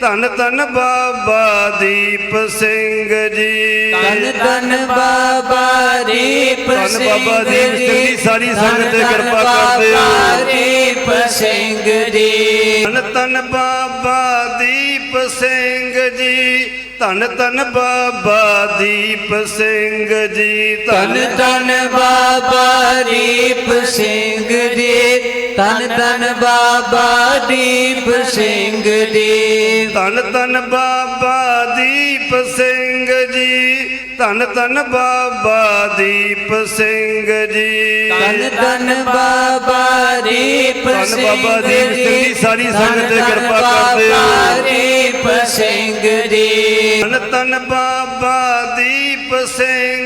ਧੰਨ ਧੰਨ ਬਾਬਾ ਦੀਪ ਸਿੰਘ ਜੀ। ਧੰਨ ਧੰਨ ਬਾਬਾ ਦੀਪ ਸਿੰਘ ਬਾਬਾ ਦੀਪ ਸਿੰਘ ਜੀ, ਸਾਰੀ ਸੰਗਤ ਤੇ ਕਿਰਪਾ ਕਰਦੇ ਹੋ। ਬਾਬਾ ਦੀਪ ਸਿੰਘ ਜੀ। ਧੰਨ ਧੰਨ ਬਾਬਾ ਦੀਪ ਸਿੰਘ ਜੀ ਧੰਨ ਧੰਨ ਬਾਬਾ ਦੀਪ ਸਿੰਘ ਜੀ ਧੰਨ ਧੰਨ ਬਾਬਾ ਦੀਪ ਸਿੰਘ ਜੀ। ਧੰਨ ਧੰਨ ਬਾਬਾ ਦੀਪ ਸਿੰਘ ਜੀ। ਧੰਨ ਧੰਨ ਬਾਬਾ ਦੀਪ ਸਿੰਘ ਜੀ। ਧੰਨ ਧੰਨ ਬਾਬਾ ਦੀਪ ਸਿੰਘ ਜੀ। ਧੰਨ ਧੰਨ ਬਾਬਾ ਦੀਪ ਸਿੰਘ ਬਾਬਾ ਦੀਪ ਸਿੰਘ ਜੀ, ਸਾਰੀ ਸੰਗਤ ਤੇ ਕਿਰਪਾ ਕਰਦੇ ਹੋ। ਦੀਪ ਸਿੰਘ ਜੀ। ਧੰਨ ਧੰਨ ਬਾਬਾ ਦੀਪ ਸਿੰਘ ਜੀ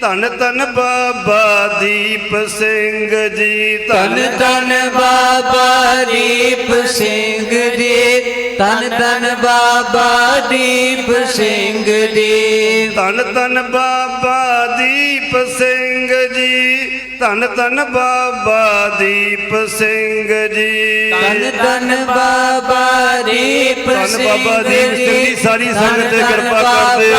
ਧੰਨ ਧੰਨ ਬਾਬਾ ਦੀਪ ਸਿੰਘ ਜੀ ਧੰਨ ਧੰਨ ਬਾਬਾ ਦੀਪ ਸਿੰਘ ਜੀ ਧੰਨ ਧੰਨ ਬਾਬਾ ਦੀਪ ਸਿੰਘ ਜੀ। ਧੰਨ ਧੰਨ ਬਾਬਾ ਦੀਪ ਸਿੰਘ ਜੀ ਧੰਨ ਧੰਨ ਬਾਬਾ ਦੀਪ ਸਿੰਘ ਜੀ। ਧੰਨ ਧੰਨ ਬਾਬਾ ਦੀਪ ਧੰਨ ਸਿੰਘ ਬਾਬਾ ਦੀਪ ਸਿੰਘ ਜੀ, ਸਾਰੀ ਸੰਗਤ ਤੇ ਧੰਨ ਕਿਰਪਾ ਧੰਨ ਕਰਦੇ ਹੋ।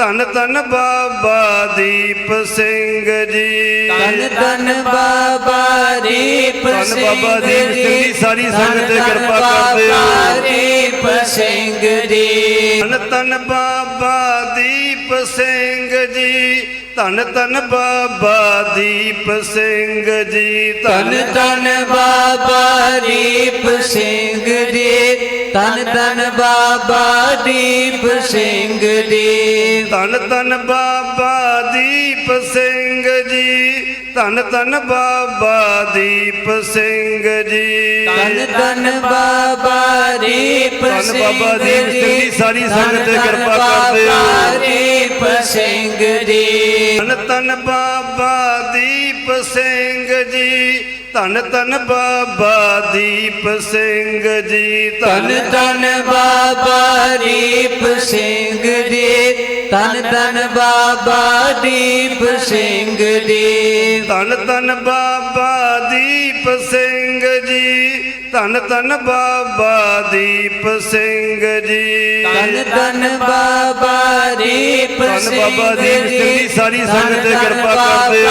ਧੰਨ ਧੰਨ ਬਾਬਾ ਦੀਪ ਸਿੰਘ ਜੀ। ਧੰਨ ਧੰਨ ਬਾਬਾ ਦੀਪ ਸਿੰਘ ਬਾਬਾ ਦੀਪ ਸਿੰਘ ਜੀ, ਸਾਰੀ ਸੰਗਤ ਤੇ ਕਿਰਪਾ ਕਰਦੇ ਹੋ। ਦੀਪ ਸਿੰਘ ਜੀ। ਧੰਨ ਧੰਨ ਬਾਬਾ ਦੀਪ ਸਿੰਘ ਜੀ। ਧੰਨ ਧੰਨ ਬਾਬਾ ਦੀਪ ਸਿੰਘ ਜੀ। ਧੰਨ ਧੰਨ ਬਾਬਾ ਦੀਪ ਸਿੰਘ ਜੀ। ਧੰਨ ਧੰਨ ਬਾਬਾ ਦੀਪ ਸਿੰਘ ਜੀ। ਧੰਨ ਧੰਨ ਬਾਬਾ ਦੀਪ ਸਿੰਘ ਜੀ। ਧੰਨ ਧੰਨ ਬਾਬਾ ਦੀਪ ਸਿੰਘ ਜੀ। ਧੰਨ ਧੰਨ ਬਾਬਾ ਦੀਪ ਸਿੰਘ ਬਾਬਾ ਦੀਪ ਸਿੰਘ ਜੀ, ਸਾਰੀ ਸੰਗਤ ਤੇ ਕਿਰਪਾ ਕਰਦੇ ਹੋ। ਦੀਪ ਸਿੰਘ ਜੀ। ਧੰਨ ਧੰਨ ਬਾਬਾ ਦੀਪ ਸਿੰਘ ਜੀ ਧੰਨ ਧੰਨ ਬਾਬਾ ਦੀਪ ਸਿੰਘ ਜੀ ਧੰਨ ਧੰਨ ਬਾਬਾ ਦੀਪ ਸਿੰਘ ਜੀ ਧੰਨ ਧੰਨ ਬਾਬਾ ਦੀਪ ਸਿੰਘ ਜੀ। ਧੰਨ ਧੰਨ ਬਾਬਾ ਦੀਪ ਸਿੰਘ ਜੀ ਧੰਨ ਧੰਨ ਬਾਬਾ ਦੀਪ ਸਿੰਘ ਜੀ। ਧੰਨ ਧੰਨ ਬਾਬਾ ਦੀਪ ਧੰਨ ਸਿੰਘ ਬਾਬਾ ਦੀਪ ਸਿੰਘ ਜੀ, ਸਾਰੀ ਸੰਗਤ ਕਿਰਪਾ ਕਰਦੇ ਹੋ।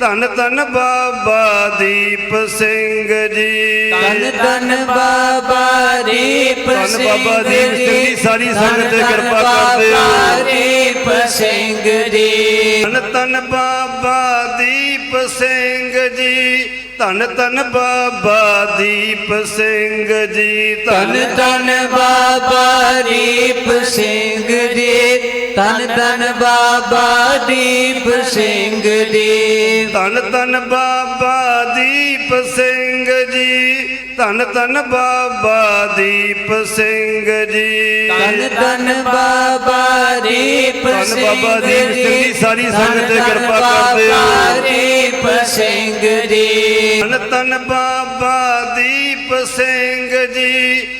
ਧੰਨ ਧੰਨ ਬਾਬਾ ਦੀਪ ਸਿੰਘ ਜੀ। ਧੰਨ ਧੰਨ ਬਾਬਾ ਦੀਪ ਧੰਨ ਸਿੰਘ ਬਾਬਾ ਦੀਪ ਸਿੰਘ ਜੀ, ਸਾਰੀ ਸੰਗਤ ਤੇ ਕਿਰਪਾ ਕਰਦੇ ਹੋ। ਬਾਬਾ ਦੀਪ ਸਿੰਘ ਜੀ। ਧੰਨ ਧੰਨ ਬਾਬਾ ਦੀਪ ਸਿੰਘ ਜੀ। ਧੰਨ ਧੰਨ ਬਾਬਾ ਦੀਪ ਸਿੰਘ ਜੀ। ਧੰਨ ਧੰਨ ਬਾਬਾ ਦੀਪ ਸਿੰਘ ਧੰਨ ਧੰਨ ਬਾਬਾ ਦੀਪ ਸਿੰਘ ਜੀ। ਧੰਨ ਧੰਨ ਬਾਬਾ ਦੀਪ ਸਿੰਘ ਜੀ। ਧੰਨ ਧੰਨ ਬਾਬਾ ਦੀਪ ਸਿੰਘ ਜੀ। ਧੰਨ ਧੰਨ ਬਾਬਾ ਦੀਪ ਧੰਨ ਸਿੰਘ ਬਾਬਾ ਦੀਪ ਸਿੰਘ ਜੀ, ਸਾਰੀ ਸੰਗਤ ਤੇ ਕਿਰਪਾ ਕਰਦੇ ਹੋ। ਦੀਪ ਸਿੰਘ ਜੀ। ਧੰਨ ਧੰਨ ਬਾਬਾ ਦੀਪ ਸਿੰਘ ਜੀ।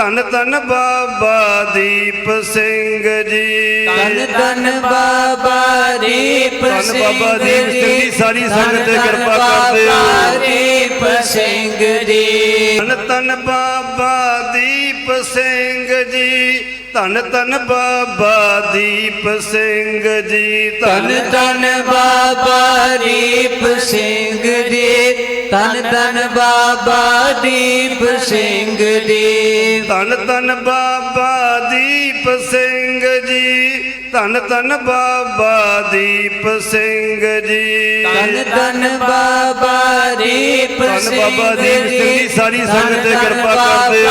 ਧੰਨ ਧੰਨ ਬਾਬਾ ਦੀਪ ਸਿੰਘ ਜੀ। ਤਨ ਤਨ ਬਾਬਾ ਦੀਪ ਧੰਨ ਸਿੰਘ ਬਾਬਾ ਦੀਪ ਸਿੰਘ ਜੀ, ਸਾਰੀ ਸੰਗਤ ਤੇ ਧੰਨ ਕਿਰਪਾ ਬਾਬਾ ਕਰਦੇ ਹੋ। ਦੀਪ ਸਿੰਘ ਜੀ। ਧੰਨ ਧੰਨ ਬਾਬਾ ਦੀਪ ਸਿੰਘ ਜੀ। ਧੰਨ ਧੰਨ ਬਾਬਾ ਦੀਪ ਸਿੰਘ ਜੀ ਤਨ ਤਨ ਬਾਬਾ ਦੀਪ ਸਿੰਘ ਜੀ ਤਨ ਤਨ ਬਾਬਾ ਦੀਪ ਸਿੰਘ ਜੀ। ਧੰਨ ਧੰਨ ਬਾਬਾ ਦੀਪ ਸਿੰਘ ਜੀ ਧੰਨ ਧੰਨ ਬਾਬਾ ਦੀਪ ਸਿੰਘ ਜੀ। ਤਨ ਤਨ ਬਾਬਾ ਦੀਪ ਧੰਨ ਸਿੰਘ ਬਾਬਾ ਦੀਪ ਸਿੰਘ ਜੀ, ਸਾਰੀ ਸੰਗਤ ਤੇ ਧੰਨ ਕਿਰਪਾ ਕਰਦੇ ਹੋ।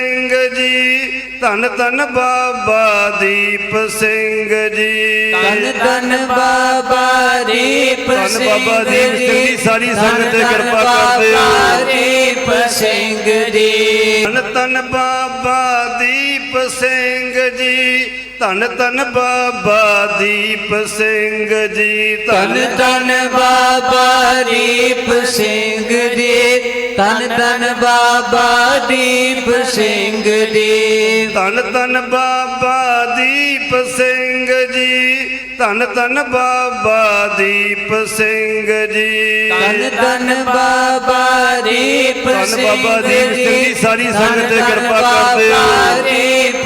ਧੰਨ ਧੰਨ ਬਾਬਾ ਦੀਪ ਸਿੰਘ ਜੀ। ਤਨ ਤਨ ਬਾਬਾ ਦੀਪ ਧੰਨ ਸਿੰਘ ਬਾਬਾ ਦੀਪ ਸਿੰਘ ਜੀ, ਸਾਰੀ ਸੰਗਤ ਤੇ ਧੰਨ ਕਿਰਪਾ ਕਰਦੇ ਹੋ। ਦੀਪ ਸਿੰਘ ਜੀ। ਧੰਨ ਧੰਨ ਬਾਬਾ ਦੀਪ ਸਿੰਘ ਜੀ। ਧੰਨ ਧੰਨ ਬਾਬਾ ਦੀਪ ਸਿੰਘ ਜੀ ਤਨ ਤਨ ਬਾਬਾ ਦੀਪ ਸਿੰਘ ਜੀ ਤਨ ਤਨ ਬਾਬਾ ਦੀਪ ਸਿੰਘ ਜੀ ਧੰਨ ਧੰਨ ਬਾਬਾ ਦੀਪ ਸਿੰਘ ਜੀ ਧੰਨ ਧੰਨ ਬਾਬਾ ਦੀਪ ਸਿੰਘ ਜੀ ਤਨ ਤਨ ਬਾਬਾ ਦੀਪ ਧੰਨ ਸਿੰਘ ਬਾਬਾ ਦੀਪ ਸਿੰਘ ਜੀ, ਸਾਰੀ ਸੰਗਤ ਤੇ ਧੰਨ ਕਿਰਪਾ ਕਰਦੇ ਹੋ।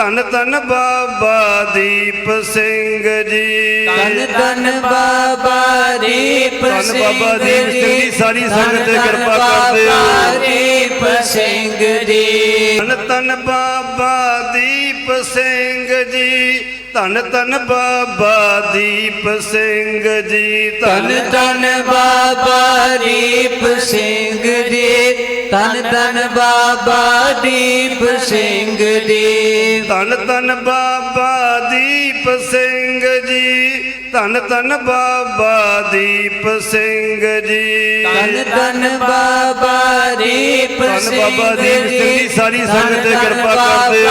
ਧੰਨ ਧੰਨ ਬਾਬਾ ਦੀਪ ਸਿੰਘ ਜੀ। ਤਨ ਤਨ ਬਾਬਾ ਦੀਪ ਧੰਨ ਸਿੰਘ ਬਾਬਾ ਦੀਪ ਸਿੰਘ ਜੀ, ਸਾਰੀ ਸੰਗਤ ਤੇ ਧੰਨ ਕਿਰਪਾ ਬਾਬਾ ਕਰਦੇ ਹੋ। ਦੀਪ ਸਿੰਘ ਜੀ। ਧੰਨ ਧੰਨ ਬਾਬਾ ਦੀਪ ਸਿੰਘ ਜੀ। ਧੰਨ ਧੰਨ ਬਾਬਾ ਦੀਪ ਸਿੰਘ ਜੀ ਤਨ ਤਨ ਬਾਬਾ ਦੀਪ ਸਿੰਘ ਜੀ ਤਨ ਤਨ ਬਾਬਾ ਦੀਪ ਸਿੰਘ ਜੀ। ਧੰਨ ਧੰਨ ਬਾਬਾ ਦੀਪ ਸਿੰਘ ਜੀ ਧੰਨ ਧੰਨ ਬਾਬਾ ਦੀਪ ਸਿੰਘ ਜੀ। ਧੰਨ ਸਿੰਘ ਬਾਬਾ ਦੀਪ ਸਿੰਘ ਜੀ, ਸਾਰੀ ਸੰਗਤ ਤੇ ਧੰਨ ਕਿਰਪਾ ਕਰਦੇ ਹੋ।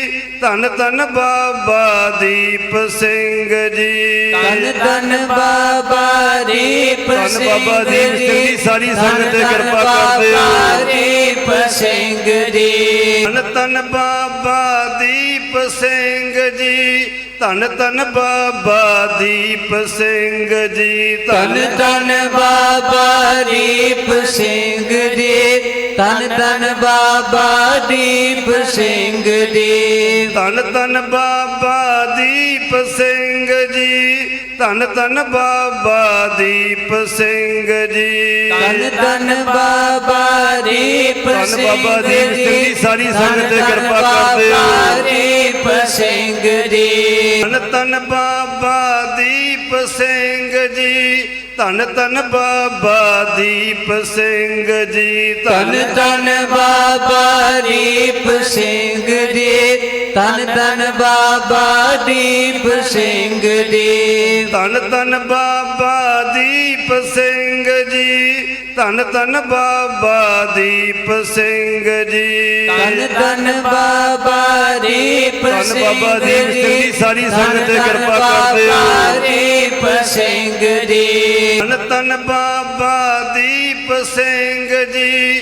ਧੰਨ ਧੰਨ ਬਾਬਾ ਦੀਪ ਸਿੰਘ ਜੀ। ਤਨ ਤਨ ਬਾਬਾ ਦੀਪ ਧੰਨ ਸਿੰਘ ਬਾਬਾ ਦੀਪ ਸਿੰਘ ਜੀ, ਸਾਰੀ ਸੰਗਤ ਤੇ ਧੰਨ ਕਿਰਪਾ ਬਾਬਾ ਕਰਦੇ ਹੋ। ਦੀਪ ਸਿੰਘ ਜੀ। ਧੰਨ ਧੰਨ ਬਾਬਾ ਦੀਪ ਸਿੰਘ ਜੀ। ਧੰਨ ਧੰਨ ਬਾਬਾ ਦੀਪ ਸਿੰਘ ਜੀ ਤਨ ਤਨ ਬਾਬਾ ਦੀਪ ਸਿੰਘ ਜੀ ਤਨ ਤਨ ਬਾਬਾ ਦੀਪ ਸਿੰਘ ਜੀ ਧੰਨ ਧੰਨ ਬਾਬਾ ਦੀਪ ਸਿੰਘ ਜੀ ਧੰਨ ਧੰਨ ਬਾਬਾ ਦੀਪ ਸਿੰਘ ਜੀ ਤਨ ਤਨ ਬਾਬਾ ਦੀਪ ਧੰਨ ਸਿੰਘ ਬਾਬਾ ਦੀਪ ਸਿੰਘ ਜੀ, ਸਾਰੀ ਸੰਗਤ ਤੇ ਧੰਨ ਕਿਰਪਾ ਕਰਦੇ ਹੋ। ਦੀਪ ਸਿੰਘ ਜੀ। ਧੰਨ ਧੰਨ ਬਾਬਾ ਦੀਪ ਸਿੰਘ ਜੀ। ਧੰਨ ਧੰਨ ਬਾਬਾ ਦੀਪ ਸਿੰਘ ਜੀ। ਤਨ ਤਨ ਬਾਬਾ ਦੀਪ ਸਿੰਘ ਜੀ। ਤਨ ਤਨ ਬਾਬਾ ਦੀਪ ਸਿੰਘ ਜੀ। ਧੰਨ ਧੰਨ ਬਾਬਾ ਦੀਪ ਸਿੰਘ ਜੀ। ਧੰਨ ਧੰਨ ਬਾਬਾ ਦੀਪ ਸਿੰਘ ਜੀ। ਤਨ ਤਨ ਬਾਬਾ ਦੀਪ ਧੰਨ ਸਿੰਘ ਬਾਬਾ ਦੀਪ ਸਿੰਘ ਜੀ, ਸਾਰੀ ਸੰਗਤ ਤੇ ਧੰਨ ਕਿਰਪਾ ਬਾਬਾ ਕਰਦੇ ਹੋ। ਦੀਪ ਸਿੰਘ ਜੀ। ਧੰਨ ਧੰਨ ਬਾਬਾ ਦੀਪ ਸਿੰਘ ਜੀ।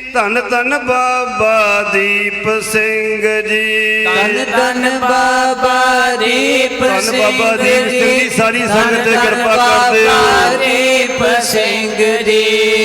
ਧੰਨ ਧੰਨ ਬਾਬਾ ਦੀਪ ਸਿੰਘ ਜੀ। ਤਨ ਤਨ ਬਾਬਾ ਦੀਪ ਧੰਨ ਸਿੰਘ ਬਾਬਾ ਦੀਪ ਸਿੰਘ ਜੀ, ਸਾਰੀ ਸੰਗਤ ਤੇ ਧੰਨ ਕਿਰਪਾ ਧੰਨ ਕਰਦੇ ਹੋ। ਦੀਪ ਸਿੰਘ ਜੀ।